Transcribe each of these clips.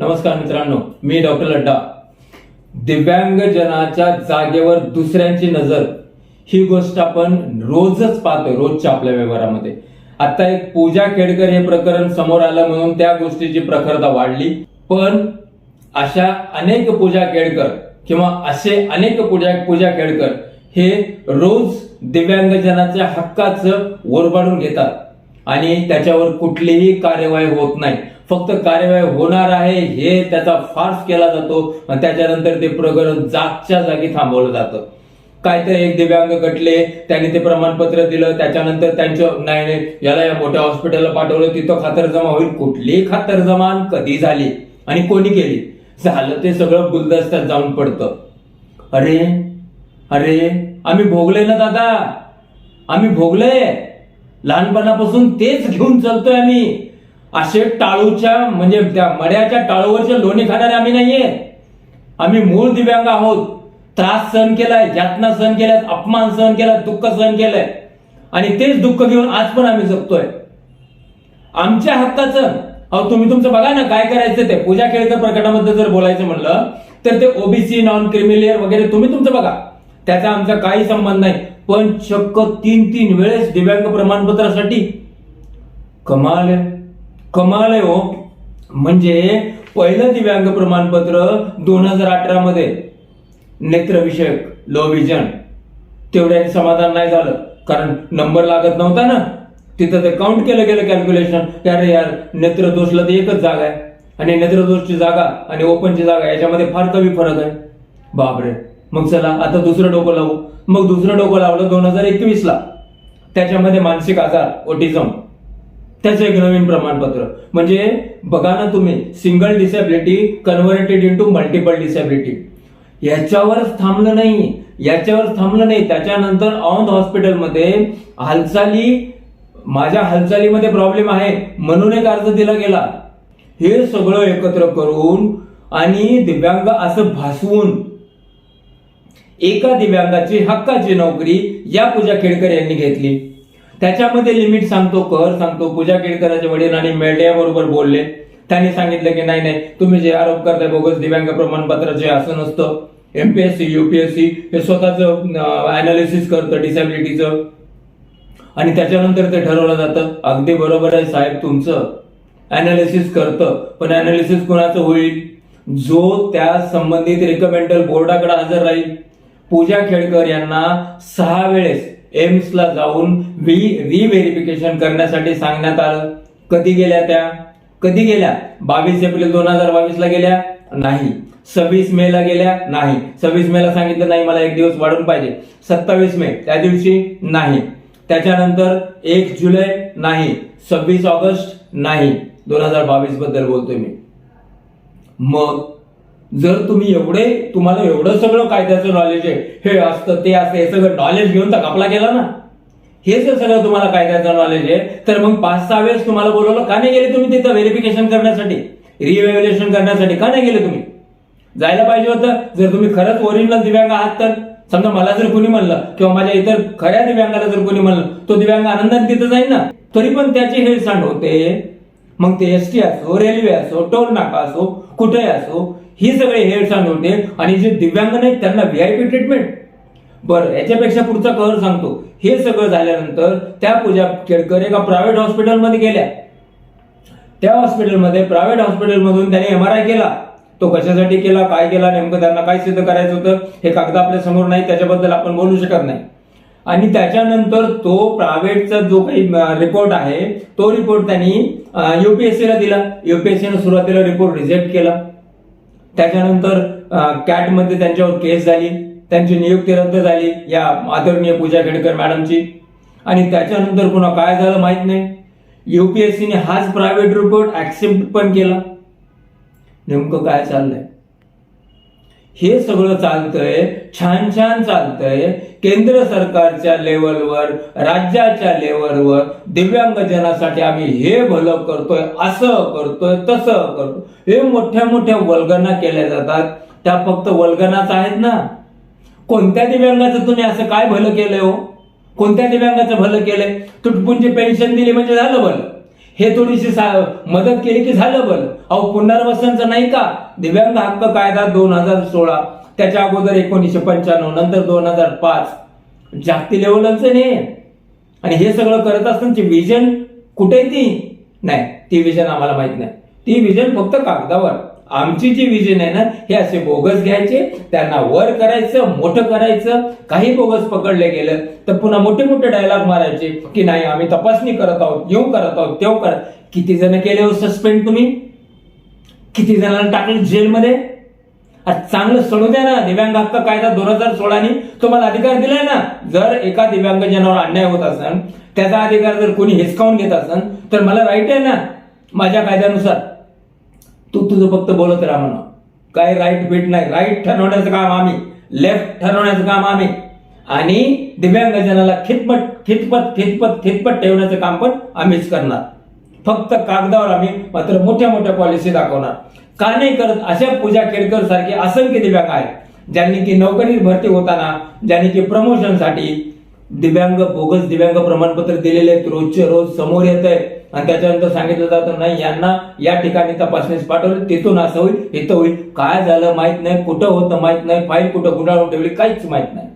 नमस्कार मित्रांनो मी डॉक्टर लड्डा. दिव्यांगजनाच्या जागेवर दुसऱ्यांची नजर ही गोष्ट आपण रोजच पाहतो रोजच्या आपल्या व्यवहारामध्ये. आता एक पूजा खेडकर हे प्रकरण समोर आलं म्हणून त्या गोष्टीची प्रखरता वाढली. पण अशा अनेक पूजा खेडकर किंवा असे अनेक पूजा पूजा खेडकर हे रोज दिव्यांगजनाच्या हक्काचं ओरबाडून घेतात. आणि त्याच्यावर कुठलीही कार्यवाही होत नाही. फक्त कार्यवाही होणार आहे हे त्याचा फार्स केला जातो आणि त्याच्यानंतर ते प्रकरण जागच्या जागी थांबवलं जातं. काहीतरी एक दिव्यांग गटले त्यांनी ते प्रमाणपत्र दिलं त्याच्यानंतर त्यांचं नाही नाही याला या मोठ्या हॉस्पिटलला पाठवलं तिथं खातरजमा होईल. कुठली खातरजमा कधी झाली? आणि कोणी केली? झालं ते सगळं गुलदस्त्यात जाऊन पडतं. अरे अरे आम्ही भोगले ना दादा. आम्ही भोगले. लहानपणापासून तेच घेऊन चालतोय आम्ही. असे टाळूच्या म्हणजे त्या मड्याच्या टाळूवरचे लोणी खाणारे आम्ही नाहीये. आम्ही मूळ दिव्यांग आहोत. त्रास सहन केलाय यातना सहन केल्यात अपमान सहन केलाय दुःख सहन केलंय. आणि तेच दुःख घेऊन आज पण आम्ही जगतोय. आमच्या हक्काचं अहो तुम्ही तुमचं बघा ना काय करायचं ते. पूजा केळकर प्रकरणाबद्दल जर बोलायचं म्हणलं तर ते ओबीसी नॉन क्रिमिलियर वगैरे तुम्ही तुमचं बघा. त्याचा आमचा काही संबंध नाही. पण चक्क तीन तीन वेळेस दिव्यांग प्रमाणपत्रासाठी कमाल आहे. कमाल आहे हो. म्हणजे पहिलं दिव्यांग प्रमाणपत्र दोन हजार अठरा मध्ये नेत्रविषयक लो विजन तेवढ्या समाधान नाही झालं. कारण नंबर लागत नव्हता ना. तिथं ते काउंट केलं गेलं कॅल्क्युलेशन अरे यार नेत्रदोषला तर एकच जागा आहे. आणि नेत्रदोषची जागा आणि ओपनची जागा याच्यामध्ये फार कमी फरक आहे. बापरे. मग चला आता दुसरं डोकं लावू. मग दुसरं डोकं लावलं दोन हजार एकवीस ला त्याच्यामध्ये मानसिक आजार ओटिझम त्याचं एक नवीन प्रमाणपत्र. म्हणजे बघा ना तुम्ही single disability converted into multiple disability याच्यावरच थांबलं नाही याच्यावर थांबलं नाही. त्याच्यानंतर ऑन हॉस्पिटलमध्ये हालचाली माझ्या हालचालीमध्ये प्रॉब्लेम आहे. म्हणून एक अर्ज दिला गेला. हे सगळं एकत्र करून आणि दिव्यांग असं भासवून एका दिव्यांगाची हक्काची नोकरी या पूजा खेडकर यांनी घेतली. त्याच्यामध्ये लिमिट सांगतो कर सांगतो. पूजा केळकरांच्या वडील आणि बरोबर बोलले. त्यांनी सांगितलं की नाही नाही तुम्ही जे आरोप करताय बोगस दिव्यांग प्रमाणपत्राचे असं नसतं. एमपीएससी युपीएससी हे स्वतःच अनालिसिस करतं डिसॅबिलिटीचं आणि त्याच्यानंतर ते ठरवलं जातं. अगदी बरोबर आहे साहेब तुमचं. अनालिसिस करतं. पण अनालिसिस कोणाचं होईल? जो त्या संबंधित रिकमेंडल बोर्डाकडे हजर राहील. पूजा खेळकर यांना सहा वेळेस एम्सला जाऊन वी रिव्हेरिफिकेशन करण्यासाठी सांगण्यात आलं. कधी गेल्या त्या? कधी गेल्या? बावीस एप्रिल दोन हजार बावीस ला गेल्या? नाही. सव्वीस मे ला गेल्या? नाही. सव्वीस मे ला सांगितलं नाही मला एक दिवस वाढून पाहिजे. सत्तावीस मे त्या दिवशी नाही. त्याच्यानंतर एक जुलै नाही. सव्वीस ऑगस्ट नाही. दोन हजार बावीसबद्दल बोलतोय मी. मग जर तुम्ही एवढे तुम्हाला एवढं सगळं कायद्याचं नॉलेज आहे हे असतं ते असतं हे सगळं नॉलेज घेऊन तर कापला गेला ना. हे जर सगळं तुम्हाला कायद्याचं नॉलेज आहे तर मग पाच सहा वेळेस तुम्हाला बोलवलं का नाही गेले तुम्ही तिथं व्हेरिफिकेशन करण्यासाठी? रिव्हॅल्युएशन करण्यासाठी का नाही गेले तुम्ही? जायला पाहिजे होतं. जर तुम्ही खरंच ओरिजिनल दिव्यांग आहात तर समजा मला जर कोणी म्हणलं किंवा माझ्या इतर खऱ्या दिव्यांगाला जर कोणी म्हणलं तो दिव्यांग आनंदाने तिथं जाईल ना. तरी पण त्याची हेळसांड होते. मग ते एस टी असो रेल्वे असो टोल नाका असो कुठे असो ही सगळे हेळसांड होते आणि जे दिव्यांग आहेत त्यांना व्हीआयपी ट्रीटमेंट बरं याच्यापेक्षा पुढचा कहर सांगतो. हे सगळं झाल्यानंतर त्या पूजा केळकर एका प्रायव्हेट हॉस्पिटलमध्ये गेल्या. त्या हॉस्पिटलमध्ये प्रायव्हेट हॉस्पिटलमधून त्याने एम आर आय केला. तो कशासाठी केला काय केला नेमकं त्यांना काय सिद्ध करायचं होतं हे कागद आपल्यासमोर नाही त्याच्याबद्दल आपण बोलू शकत नाही. आणि त्याच्यानंतर तो प्रायव्हेटचा जो काही रिपोर्ट आहे तो रिपोर्ट त्यांनी युपीएससीला दिला. युपीएससीनं सुरुवातीला रिपोर्ट रिजेक्ट केला. त्याच्यानंतर कॅटमध्ये त्यांच्यावर केस झाली त्यांची नियुक्ती रद्द झाली या आदरणीय पूजा खेडकर मॅडमची. आणि त्याच्यानंतर पुन्हा काय झालं माहीत नाही. युपीएससीने हाच प्रायव्हेट रिपोर्ट ऍक्सेप्ट पण केला. नेमकं काय चाललंय? हे सगळं चालतंय छान छान चालतंय. केंद्र सरकारच्या लेवलवर राज्याच्या लेवलवर दिव्यांगजनासाठी आम्ही हे भलं करतोय असं करतोय तसं करतोय. हे मोठ्या मोठ्या वल्गना केल्या जातात. त्या फक्त वल्गनाच आहेत ना. कोणत्या दिव्यांगाचं तुम्ही असं काय भलं केलंय हो? कोणत्या दिव्यांगाचं भलं केलंय? तुटपुंची पेन्शन दिली म्हणजे झालं भलं. हे थोडीशी सा- मदत केली की झालं बरं. अहो पुनर्वसनचं नाही का? दिव्यांग हक्क कायदा दोन हजार सोळा. त्याच्या अगोदर एकोणीसशे पंच्याण्णव नंतर दोन हजार पाच. जागतिक लेवलचं नाही आणि हे सगळं करत असताना विजन कुठे आहे ती? नाही ती विजन आम्हाला माहीत नाही. ती विजन फक्त कागदावर. आमची जी विजन आहे ना हे असे बोगस घ्यायचे त्यांना वर करायचं मोठं करायचं. काही बोगस पकडले गेलं तर पुन्हा मोठे मोठे डायलॉग मारायचे की नाही आम्ही तपासणी करत आहोत येऊ करत आहोत तेव करत किती जण केले हो सस्पेंड तुम्ही? किती जणांना टाकलं जेलमध्ये? चांगलं सोडू द्या ना दिव्यांग हक्क कायदा दोन हजार सोळानी. तुम्हाला अधिकार दिलाय ना? जर एका दिव्यांगजनावर अन्याय होत असेल त्याचा अधिकार जर कोणी हिसकावून घेत असेल तर मला राईट आहे ना माझ्या कायद्यानुसार. तू तुझं फक्त बोलत राहा म्हणा काय राईट बीट नाही. राईट ठरवण्याचं काम आम्ही. लेफ्ट ठरवण्याचं काम आम्ही. आणि दिव्यांगजनाला खितपट खितपत खितपत खितपत ठेवण्याचं काम पण आम्हीच करणार. फक्त कागदावर आम्ही मात्र मोठ्या मोठ्या पॉलिसी दाखवणार. का नाही करत? अशा पूजा केडकर सारखे असंख्य दिव्यांग आहेत ज्यांनी की नोकरीत भरती होताना ज्यांनी की प्रमोशनसाठी दिव्यांग बोगस दिव्यांग प्रमाणपत्र दिलेले आहेत. रोजचे रोज समोर येत आहे आणि त्याच्यानंतर सांगितलं जातं नाही यांना या ठिकाणी तपासणीस पाठवलं तिथून असं होईल इथं होईल. काय झालं माहीत नाही कुठं होतं माहीत नाही फाईल कुठं गुंडाळून ठेवली काहीच माहीत नाही.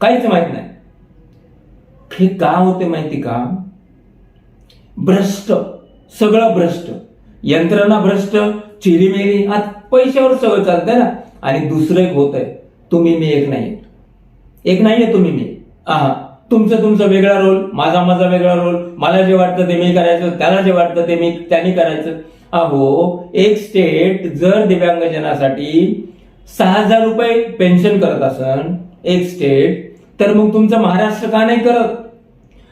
काहीच माहीत नाही. हे का होते माहिती का? भ्रष्ट सगळं भ्रष्ट. यंत्रणा भ्रष्ट चिरीमेरी आज पैशावर सगळं चालतंय ना. आणि दुसरं एक होत आहे तुम्ही मी एक नाही एक नाहीये तुम्ही मी. हा तुमचं तुमचं वेगळा रोल माझा माझा वेगळा रोल मला जे वाटतं ते मी करायचं त्याला जे वाटतं ते मी त्यांनी करायचं. अहो एक स्टेट जर दिव्यांगजनासाठी सहा हजार रुपये पेन्शन करत असन एक स्टेट तर मग तुमचं महाराष्ट्र का नाही करत?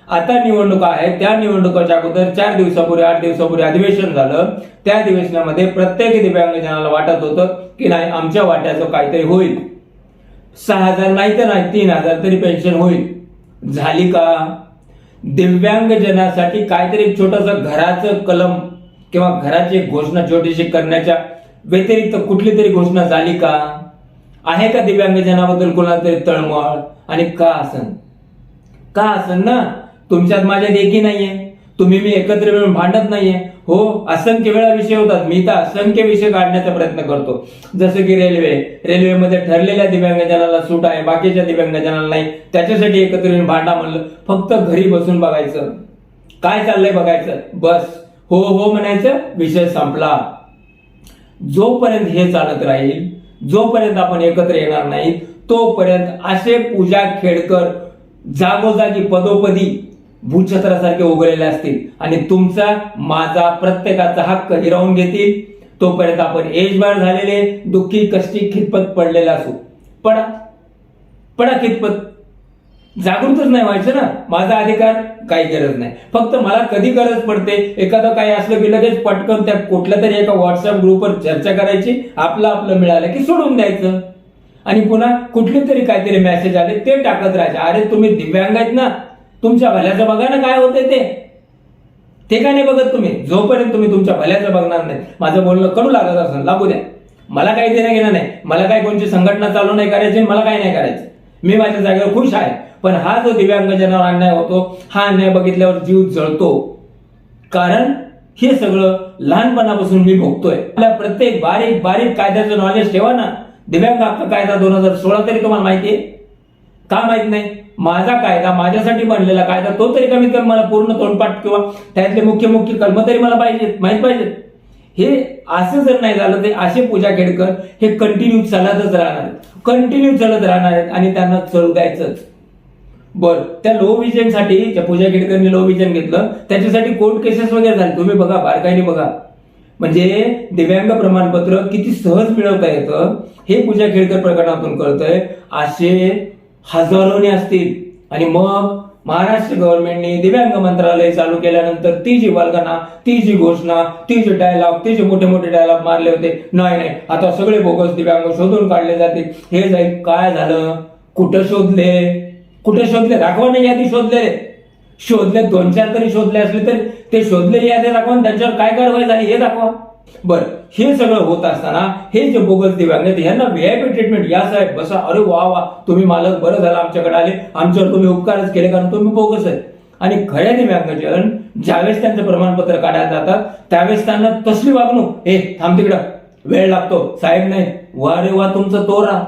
आता निवडणुका आहेत त्या निवडणुकाच्या अगोदर चार दिवसापूर्वी आठ दिवसापूर्वी अधिवेशन झालं. त्या अधिवेशनामध्ये प्रत्येक दिव्यांगजनाला वाटत होतं की नाही आमच्या वाट्याचं काहीतरी होईल. सहा हजार नाही तर नाही तीन हजार तरी पेन्शन होईल. झाली का? दिव्यांगजनासाठी काहीतरी एक छोटंसं घराचं कलम किंवा घराची घोषणा छोटीशी करण्याच्या व्यतिरिक्त कुठली तरी घोषणा झाली का? आहे का दिव्यांगजनाबद्दल कोणाला तरी तळमळ? आणि का असन का असन ना? तुमच्यात माझ्यात एकही नाहीये. तुम्ही मी एकत्र मिळून भांडत नाहीये. हो असंख्य वेळा विषय होतात. मी तर असंख्य विषय काढण्याचा प्रयत्न करतो. जसं की रेल्वे. रेल्वेमध्ये ठरलेल्या दिव्यांगजनाला सूट आहे बाकीच्या दिव्यांगजनाला नाही. त्याच्यासाठी एकत्र येऊन भांडा म्हणलं फक्त घरी बसून बघायचं. काय चाललंय बघायचं? बस. हो हो म्हणायचं विषय संपला. जोपर्यंत हे चालत राहील जोपर्यंत आपण एकत्र येणार नाही तोपर्यंत असे पूजा खेडकर जागोजागी पदोपदी भूछत्रासारखे उघडलेले असतील आणि तुमचा माझा प्रत्येकाचा हक्क हिरावून घेतील तोपर्यंत आपण एजबार झालेले दुःखी कष्टी खितपत पडलेले असू. पडा. पडा खितपत. जागृतच नाही व्हायचं ना. माझा अधिकार काही गरज नाही. फक्त मला कधी गरज पडते? एखादं काही असलं की लगेच पटकन त्या कुठल्या तरी एका व्हॉट्सअप ग्रुपवर चर्चा करायची आपलं आपलं मिळालं की सोडून द्यायचं. आणि पुन्हा कुठले तरी काहीतरी मेसेज आले ते टाकत राहायचे. अरे तुम्ही दिव्यांग आहेत ना. तुमच्या भल्याचं बघा ना काय होतंय ते? ते काय नाही बघत तुम्ही? जोपर्यंत तुम्ही तुमच्या भल्याचं बघणार नाही. माझं बोलणं कडू लागत असेल लागू द्या. मला काही देणं घेणं नाही. मला काही कोणची संघटना चालू नाही करायची मला काही नाही करायचं. मी माझ्या जागेवर खुश आहे. पण हा जो दिव्यांगजनावर अन्याय होतो हा अन्याय बघितल्यावर जीव जळतो. कारण हे सगळं लहानपणापासून मी भोगतोय. आपल्या प्रत्येक बारीक बारीक कायद्याचं नॉलेज ठेवा ना. दिव्यांग हक्क कायदा दोन हजार सोळा तरी तुम्हाला माहिती आहे. का माहीत नाही? माझा कायदा माझ्यासाठी बनलेला कायदा तो तरी कमीत कमी मला पूर्ण तोंडपाठ किंवा त्यातले मुख्य मुख्य कलम तरी मला पाहिजेत माहीत पाहिजेत. हे असं जर नाही झालं ते असे पूजा खेडकर हे कंटिन्यू चालतच राहणार आहेत. कंटिन्यू चालत राहणार आहेत आणि त्यांना चढू द्यायचंच. बर त्या लो विजनसाठी ज्या पूजा खेडकरने लो विजन घेतलं त्याच्यासाठी कोर्ट केसेस वगैरे झाले. तुम्ही बघा बारकाईने बघा. म्हणजे दिव्यांग प्रमाणपत्र किती सहज मिळवता येतं हे पूजा खेडकर प्रकरणातून कळतंय. असे हजारोने असतील. आणि मग महाराष्ट्र गव्हर्नमेंटने दिव्यांग मंत्रालय चालू केल्यानंतर ती जी वर्गना ती जी घोषणा ती जी डायलॉग ती जे मोठे मोठे डायलॉग मारले होते. नाही नाही. आता सगळे बोगस दिव्यांग शोधून काढले जातील. हे जाईल काय झालं? कुठं शोधले? कुठे शोधले? दाखवा नाही यादी शोधले. शोधले दोन चार तरी शोधले असले तर. ते शोधले यादी दाखवा त्यांच्यावर काय कारवाई झाली? हे दाखवा. बर हे सगळं होत असताना हे जे बोगस दिव्यांग आहेत यांना व्हीआयपी ट्रीटमेंट या साहेब बसा अरे वा वा तुम्ही मालक बरं झालं आमच्याकडे आले आमच्यावर तुम्ही उपकारच केले कारण तुम्ही बोगस आहे आणि खऱ्या दिव्यांगजन ज्यावेळेस त्यांचं प्रमाणपत्र काढायला जातात त्यावेळेस त्यांना तसली वागणूक हे थांब तिकडं वेळ लागतो साहेब नाही वा रे वा तुमचं तोरा.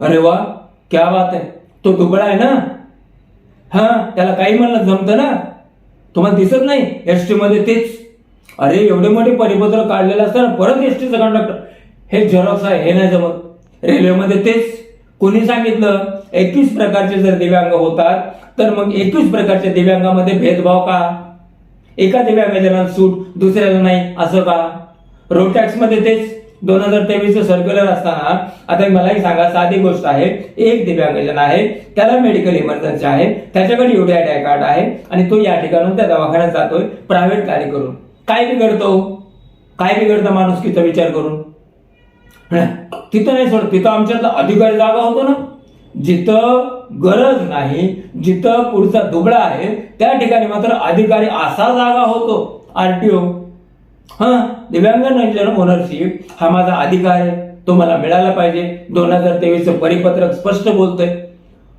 अरे वा क्या बात आहे तो दुबळा आहे ना? हा त्याला काही म्हणलं जमतं ना. तुम्हाला दिसत नाही एस टी मध्ये तेच अरे एवढे मोठे परिपत्र काढलेलं असताना परत एस टीचं कंडक्टर हे झेरॉक्स आहे हे नाही जमत. रेल्वेमध्ये तेच कोणी सांगितलं एकवीस प्रकारचे जर दिव्यांग होतात तर मग एकवीस प्रकारच्या दिव्यांगामध्ये भेदभाव का? एका दिव्यांगाच्या सूट दुसऱ्याला नाही असं का? रोड टॅक्समध्ये तेच. दोन हजार तेवीस सर्क्युलर असताना आता मलाही सांगा साधी गोष्ट आहे. एक दिव्यांगजन आहे त्याला मेडिकल इमर्जन्सी आहे त्याच्याकडे युडीआय कार्ड आहे आणि तो या ठिकाणून त्या दवाखान्यात जातोय प्रायव्हेट कार्य करून. काय बिघडतो? काय बिघडतं माणुसकीचा विचार करून? तिथं नाही सोड तिथं आमच्यातला अधिकारी जागा होतो ना. जिथं गरज नाही जिथं पुढचा दुबळा आहे त्या ठिकाणी मात्र अधिकारी असा जागा होतो आरटीओ. हा? दिव्यांग ओनरशिप हा माझा अधिकार आहे. तो मला मिळाला पाहिजे. दोन हजार तेवीस परिपत्रक स्पष्ट बोलतोय.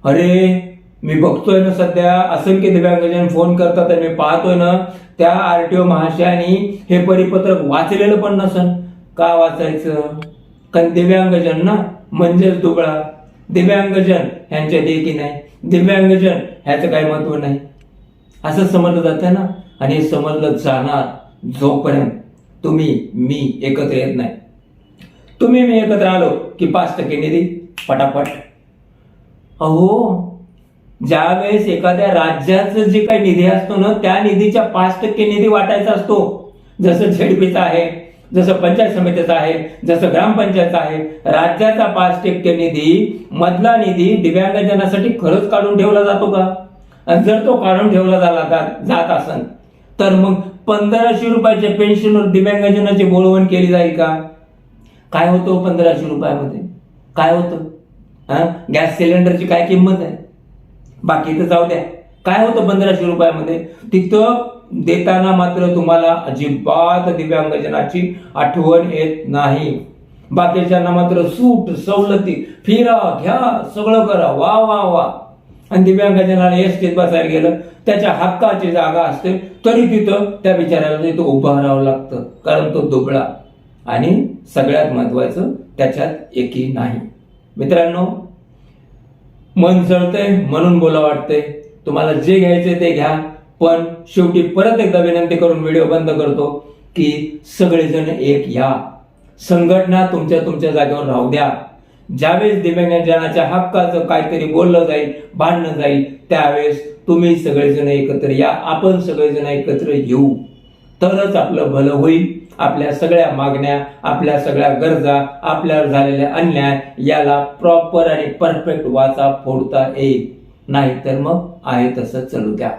अरे मी बघतोय ना सध्या असंख्य दिव्यांगजन फोन करतात आणि मी पाहतोय ना त्या आरटीओ महाशयानी हे परिपत्रक वाचलेलं पण नसन. का वाचायचं? कारण दिव्यांगजन ना म्हणजेच दुबळा. दिव्यांगजन ह्यांच्या देखी नाही. दिव्यांगजन ह्याचं काही महत्त्व नाही. असं समजलं जातं ना आणि समजलं जाणार जोपर्यंत तुम्ही मी एकत्र येत नाही. तुम्ही मी एकत्र आलो की पाच टक्के निधी पटापट. अहो ज्यावेळेस एखाद्या राज्याचं जे काही निधी असतो ना त्या निधीच्या पाच टक्के निधी वाटायचा असतो. जसं झेडपीचा आहे जसं पंचायत समितीचा आहे जसं ग्रामपंचायतचा आहे राज्याचा पाच टक्के निधी मधला निधी दिव्यांगजनासाठी खरंच काढून ठेवला जातो का? आणि जर तो काढून ठेवला झाला जात असन तर मग पंधराशे रुपयाच्या पेन्शनवर दिव्यांगजनाची बोलवण केली जाईल का? काय होतं हो पंधराशे रुपयामध्ये? काय होतं? हा? गॅस सिलेंडरची काय किंमत आहे? बाकी तर जाऊ द्या. काय होतं पंधराशे रुपयामध्ये? तिथं देताना मात्र तुम्हाला अजिबात दिव्यांगजनाची आठवण येत नाही. बाकीच्यांना मात्र सूट सवलती फिरा घ्या सगळं करा. वा वा वा. आणि दिव्यांगजनाला एस टीत बसायला गेलं त्याच्या हक्काची जागा असते तरी तिथं त्या बिचाऱ्याला तिथं उभं राहावं लागतं कारण तो दुबळा. आणि सगळ्यात महत्वाचं त्याच्यात एकी नाही. मित्रांनो मन जळतंय म्हणून बोला वाटतंय. तुम्हाला जे घ्यायचे ते घ्या. पण शेवटी परत एकदा विनंती करून व्हिडिओ बंद करतो की सगळेजण एक या. संघटना तुमच्या तुमच्या जागेवर राहू द्या. ज्यावेळेस दिव्यांगजनाच्या हक्काचं काहीतरी बोललं जाईल भांडणं जाईल त्यावेळेस तुम्ही सगळेजण एकत्र या. आपण सगळेजण एकत्र येऊ. तरच आपलं भलं होईल. आपल्या सगळ्या मागण्या आपल्या सगळ्या गरजा आपल्यावर झालेल्या अन्याय याला प्रॉपर आणि परफेक्ट वाचा फोडता येईल. नाही तर मग आहे तसं चलू द्या.